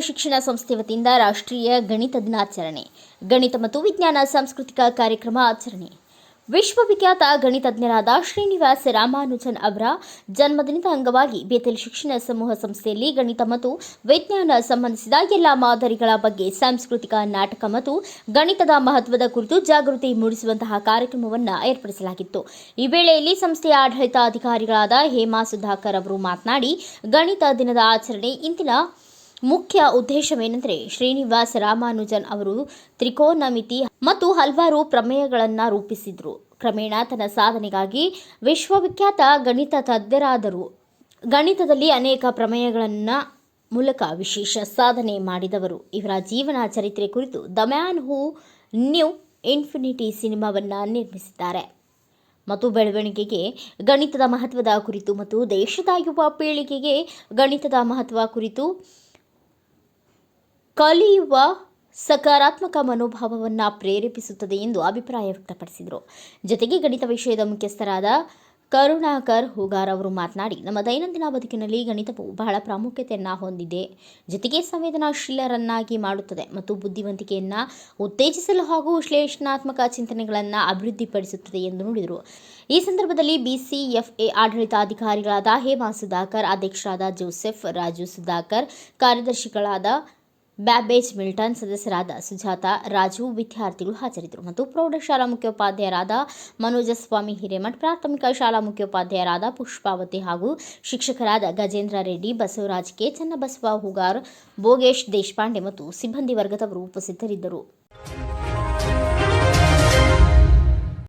ಶಿಕ್ಷಣ ಸಂಸ್ಥೆ ವತಿಯಿಂದ ರಾಷ್ಟ್ರೀಯ ಗಣಿತ ದಿನಾಚರಣೆ, ಗಣಿತ ಮತ್ತು ವಿಜ್ಞಾನ ಸಾಂಸ್ಕೃತಿಕ ಕಾರ್ಯಕ್ರಮ ಆಚರಣೆ. ವಿಶ್ವವಿಖ್ಯಾತ ಗಣಿತಜ್ಞರಾದ ಶ್ರೀನಿವಾಸ ರಾಮಾನುಜನ್ ಅವರ ಜನ್ಮದಿನದ ಅಂಗವಾಗಿ ಬೇತಲ್ ಶಿಕ್ಷಣ ಸಮೂಹ ಸಂಸ್ಥೆಯಲ್ಲಿ ಗಣಿತ ಮತ್ತು ವಿಜ್ಞಾನ ಸಂಬಂಧಿಸಿದ ಎಲ್ಲ ಮಾದರಿಗಳ ಬಗ್ಗೆ ಸಾಂಸ್ಕೃತಿಕ ನಾಟಕ ಮತ್ತು ಗಣಿತದ ಮಹತ್ವದ ಕುರಿತು ಜಾಗೃತಿ ಮೂಡಿಸುವಂತಹ ಕಾರ್ಯಕ್ರಮವನ್ನು ಏರ್ಪಡಿಸಲಾಗಿತ್ತು. ಈ ವೇಳೆಯಲ್ಲಿ ಸಂಸ್ಥೆಯ ಆಡಳಿತಾಧಿಕಾರಿಗಳಾದ ಹೇಮಾ ಸುಧಾಕರ್ ಅವರು ಮಾತನಾಡಿ, ಗಣಿತ ದಿನದ ಆಚರಣೆ ಇಂದಿನ ಮುಖ್ಯ ಉದ್ದೇಶವೇನೆಂದರೆ ಶ್ರೀನಿವಾಸ ರಾಮಾನುಜನ್ ಅವರು ತ್ರಿಕೋನಮಿತಿ ಮತ್ತು ಹಲವಾರು ಪ್ರಮೇಯಗಳನ್ನು ರೂಪಿಸಿದರು. ಕ್ರಮೇಣ ತನ್ನ ಸಾಧನೆಗಾಗಿ ವಿಶ್ವವಿಖ್ಯಾತ ಗಣಿತ ತಜ್ಞರಾದರು. ಗಣಿತದಲ್ಲಿ ಅನೇಕ ಪ್ರಮೇಯಗಳನ್ನು ಮೂಲಕ ವಿಶೇಷ ಸಾಧನೆ ಮಾಡಿದವರು. ಇವರ ಜೀವನ ಚರಿತ್ರೆ ಕುರಿತು the man who knew infinity ಸಿನಿಮಾವನ್ನು ನಿರ್ಮಿಸಿದ್ದಾರೆ. ಮತ್ತು ಬೆಳವಣಿಗೆಗೆ, ಗಣಿತದ ಮಹತ್ವದ ಕುರಿತು ಮತ್ತು ದೇಶದ ಯುವ ಪೀಳಿಗೆಗೆ ಗಣಿತದ ಮಹತ್ವ ಕುರಿತು ಕಲಿಯುವ ಸಕಾರಾತ್ಮಕ ಮನೋಭಾವವನ್ನು ಪ್ರೇರೇಪಿಸುತ್ತದೆ ಎಂದು ಅಭಿಪ್ರಾಯ ವ್ಯಕ್ತಪಡಿಸಿದರು. ಜೊತೆಗೆ ಗಣಿತ ವಿಷಯದ ಮುಖ್ಯಸ್ಥರಾದ ಕರುಣಾಕರ್ ಹೂಗಾರ್ ಅವರು ಮಾತನಾಡಿ, ನಮ್ಮ ದೈನಂದಿನ ಬದುಕಿನಲ್ಲಿ ಗಣಿತವು ಬಹಳ ಪ್ರಾಮುಖ್ಯತೆಯನ್ನು ಹೊಂದಿದೆ. ಜೊತೆಗೆ ಸಂವೇದನಾಶೀಲರನ್ನಾಗಿ ಮಾಡುತ್ತದೆ ಮತ್ತು ಬುದ್ಧಿವಂತಿಕೆಯನ್ನು ಉತ್ತೇಜಿಸಲು ಹಾಗೂ ವಿಶ್ಲೇಷಣಾತ್ಮಕ ಚಿಂತನೆಗಳನ್ನು ಅಭಿವೃದ್ಧಿಪಡಿಸುತ್ತದೆ ಎಂದು ನುಡಿದರು. ಈ ಸಂದರ್ಭದಲ್ಲಿ ಬಿಸಿಎಫ್ಎ ಆಡಳಿತಾಧಿಕಾರಿಗಳಾದ ಹೇಮಾ ಸುಧಾಕರ್, ಅಧ್ಯಕ್ಷರಾದ ಜೋಸೆಫ್, ರಾಜು ಸುಧಾಕರ್, ಕಾರ್ಯದರ್ಶಿಗಳಾದ ಬ್ಯಾಬೇಜ್ ಮಿಲ್ಟನ್ ಸದಸ್ಯರಾದ ಸುಜಾತ, ರಾಜು ವಿದ್ಯಾರ್ಥಿಗಳು ಹಾಜರಿದ್ದರು ಮತ್ತು ಪ್ರೌಢಶಾಲಾ ಮುಖ್ಯೋಪಾಧ್ಯಾಯರಾದ ಮನೋಜಸ್ವಾಮಿ ಹಿರೇಮಠ್, ಪ್ರಾಥಮಿಕ ಶಾಲಾ ಮುಖ್ಯೋಪಾಧ್ಯಾಯರಾದ ಪುಷ್ಪಾವತಿ ಹಾಗೂ ಶಿಕ್ಷಕರಾದ ಗಜೇಂದ್ರ ರೆಡ್ಡಿ, ಬಸವರಾಜ್ ಕೆ. ಚನ್ನಬಸವ ಹುಗಾರ್, ಭೋಗೇಶ್ ದೇಶಪಾಂಡೆ ಮತ್ತು ಸಿಬ್ಬಂದಿ ವರ್ಗದವರು ಉಪಸ್ಥಿತರಿದ್ದರು.